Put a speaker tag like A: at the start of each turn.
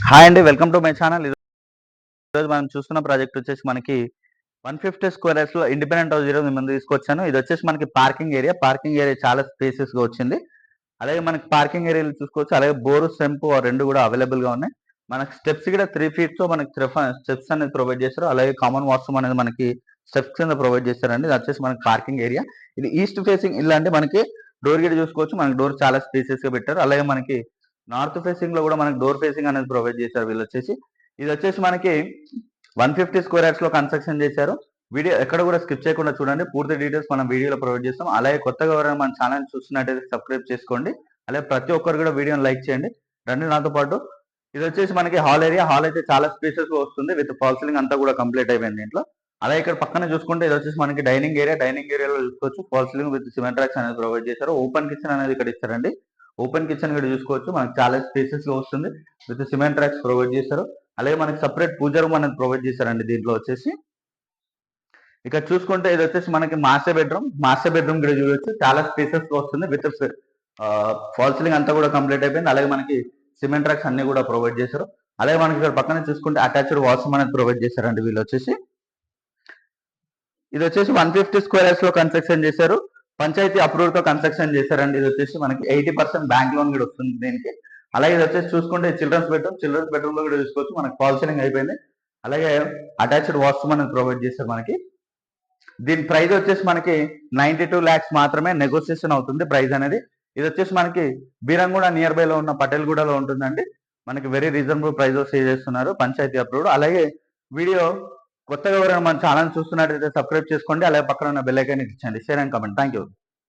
A: Hi అండి welcome to my channel. ఈరోజు మనం చూస్తున్న ప్రాజెక్ట్ వచ్చేసి మనకి వన్ ఫిఫ్టీ స్క్వేర్ ఎస్లో ఇండిపెండెంట్ హౌస్ ఈరోజు ముందు తీసుకొచ్చాను. ఇది వచ్చేసి మనకి పార్కింగ్ ఏరియా. పార్కింగ్ ఏరియా చాలా స్పేసెస్గా వచ్చింది. అలాగే మనకి పార్కింగ్ ఏరియాలు చూసుకోవచ్చు. అలాగే బోరు సెంపు రెండు కూడా అవైలబుల్గా ఉన్నాయి. మనకి స్టెప్స్ కూడా త్రీ ఫీట్తో మనకి స్టెప్స్ అనేది ప్రొవైడ్ చేస్తారు అలాగే కామన్ వాష్రూమ్ అనేది మనకి స్టెప్స్ కింద ప్రొవైడ్ చేస్తారండి ఇది వచ్చేసి మనకి పార్కింగ్ ఏరియా. ఇది ఈస్ట్ ఫేసింగ్ ఇల్లు అంటే మనకి డోర్ గేట్ చూసుకోవచ్చు. మనకి డోర్ చాలా స్పేసెస్గా పెట్టారు. అలాగే మనకి నార్త్ ఫేసింగ్లో కూడా మనకి డోర్ ఫేసింగ్ అనేది ప్రొవైడ్ చేశారు వీళ్ళు వచ్చేసి ఇది వచ్చేసి మనకి వన్ ఫిఫ్టీ స్క్వేర్ యార్డ్స్లో కన్స్ట్రక్షన్ చేశారు. వీడియో ఎక్కడ కూడా స్కిప్ చేయకుండా చూడండి. పూర్తి డీటెయిల్స్ మనం వీడియోలో ప్రొవైడ్ చేస్తాం. అలాగే కొత్తగా ఎవరైనా మన ఛానల్ చూస్తున్నట్టయితే సబ్స్క్రైబ్ చేసుకోండి. అలాగే ప్రతి ఒక్కరు కూడా వీడియోని లైక్ చేయండి. రండి నాతో పాటు. ఇది వచ్చేసి మనకి హాల్ ఏరియా. హాల్ అయితే చాలా స్పేసెస్ వస్తుంది. విత్ ఫాల్సిలింగ్ అంతా కూడా కంప్లీట్ అయిపోయింది దీంట్లో. అలాగే ఇక్కడ పక్కన చూసుకుంటే ఇది వచ్చేసి మనకి డైనింగ్ ఏరియా. డైనింగ్ ఏరియాలో చూసుకోవచ్చు. False ceiling with cement tracks అనేది ప్రొవైడ్ చేశారు. ఓపెన్ కిచెన్ అనేది ఇక్కడ ఇస్తారండి ఓపెన్ కిచెన్ కూడా చూసుకోవచ్చు. మనకి చాలా స్పేసెస్లో వస్తుంది. విత్ సిమెంట్ ట్రాక్స్ ప్రొవైడ్ చేశారు అలాగే మనకి సపరేట్ పూజ రూమ్ అనేది ప్రొవైడ్ చేశారండి దీంట్లో వచ్చేసి. ఇక చూసుకుంటే ఇది వచ్చేసి మనకి మాస్టర్ బెడ్రూమ్ మాస్టర్ బెడ్రూమ్ కూడా చూడొచ్చు. చాలా స్పేసెస్లో వస్తుంది. విత్ ఫాల్ సీలింగ్ అంతా కూడా కంప్లీట్ అయిపోయింది. అలాగే మనకి సిమెంట్ ట్రాక్స్ అన్ని కూడా ప్రొవైడ్ చేశారు. అలాగే మనకి ఇక్కడ పక్కన చూసుకుంటే అటాచ్డ్ వాష్రూమ్ అనేది ప్రొవైడ్ చేశారండి వీళ్ళు వచ్చేసి. ఇది వచ్చేసి వన్ ఫిఫ్టీ స్క్వేర్ యార్డ్స్లో కన్స్ట్రక్షన్ చేశారు. పంచాయతీ అప్రూవ్తో కన్స్ట్రక్షన్ చేశారండి. ఇది వచ్చేసి మనకి ఎయిటీ పర్సెంట్ బ్యాంక్ లోన్ కూడా వస్తుంది దీనికి. అలాగే ఇది వచ్చేసి చూసుకుంటే చిల్డ్రన్స్ బెడ్రూమ్. చిల్డ్రన్స్ బెడ్రూమ్లో కూడా చూసుకోవచ్చు. మనకి ఫాల్ సీలింగ్ అయిపోయింది. అలాగే అటాచ్డ్ వాష్రూమ్ అనేది ప్రొవైడ్ చేశారు మనకి. దీని ప్రైస్ వచ్చేసి మనకి నైన్టీ టూ ల్యాక్స్ మాత్రమే నెగోసియేషన్ అవుతుంది ప్రైస్ అనేది. ఇది వచ్చేసి మనకి బీరంగూడ నియర్ బై లో ఉన్న పటేల్గూడలో ఉంటుందండి. మనకి వెరీ రీజనబుల్ ప్రైస్ సేవ్ చేస్తున్నారు. పంచాయతీ అప్రూవ్డ్ అలాగే వీడియో కొత్తగా ఎవరైనా మన ఛానల్ చూస్తున్నట్టయితే సబ్స్క్రైబ్ చేసుకోండి. అలాగే పక్కన ఉన్న bell icon ఇచ్చండి share and comment thank you